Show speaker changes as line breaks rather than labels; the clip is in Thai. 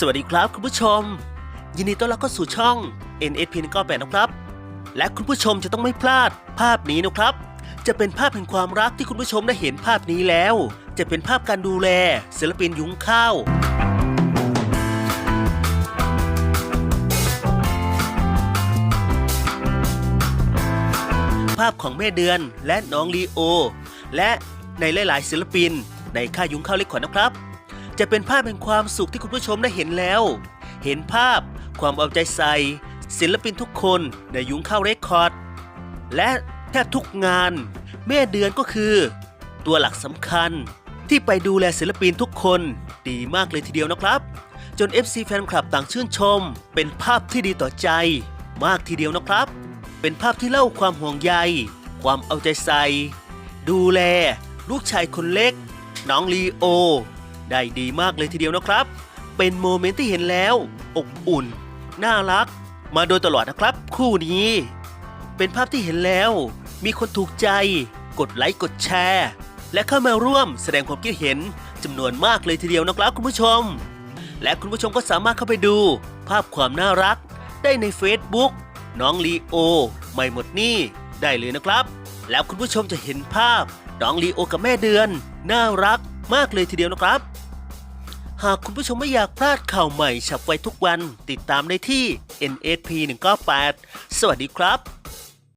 สวัสดีครับคุณผู้ชม ยินดีต้อนรับเข้าสู่ช่อง NSP 198นะครับ และคุณผู้ชมจะต้องไม่พลาดภาพนี้นะครับ จะเป็นภาพแห่งความรักที่คุณผู้ชมได้เห็นภาพนี้แล้ว จะเป็นภาพการดูแลศิลปินยุ้งข้าวภาพของแม่เดือนและน้องลีโอ และในหลาย ๆ ศิลปินในค่ายยุ้งข้าวเล็กขวัญนะครับ จะเป็นภาพแห่งความสุขที่คุณผู้ชมได้เห็นแล้ว เห็นภาพความเอาใจใส่ ศิลปินทุกคนในยุ้งข้าวเรคคอร์ด และแทบทุกงาน แม่เดือนก็คือ ตัวหลักสำคัญที่ไปดูแลศิลปินทุกคนดีมากเลยทีเดียวนะครับ จน FC แฟนคลับต่างชื่นชม เป็นภาพที่ดีต่อใจ มากทีเดียวนะครับ เป็นภาพที่เล่าความห่วงใย ความเอาใจใส่ ดูแล ลูกชายคนเล็ก น้องลีโอ ได้ดีมากเลยทีเดียวนะครับ เป็นโมเมนต์ที่เห็นแล้ว อบอุ่น น่ารัก มาโดยตลอดนะครับ คู่นี้ เป็นภาพที่เห็นแล้ว มีคนถูกใจ กดไลค์กดแชร์ และเข้ามาร่วมแสดงความคิดเห็นจำนวนมากเลยทีเดียวนะครับคุณผู้ชม และคุณผู้ชมก็สามารถเข้าไปดู ภาพความน่ารัก ได้ใน Facebook น้องลีโอ ไม่หมดนี่ได้เลยนะครับ แล้วคุณผู้ชมจะเห็นภาพน้องลีโอกับแม่เดือน น่ารักมากเลยทีเดียวนะครับ หากคุณผู้ชมไม่อยากพลาดข่าวใหม่ฉับไวทุกวัน ติดตามได้ที่ NHP 198 สวัสดีครับ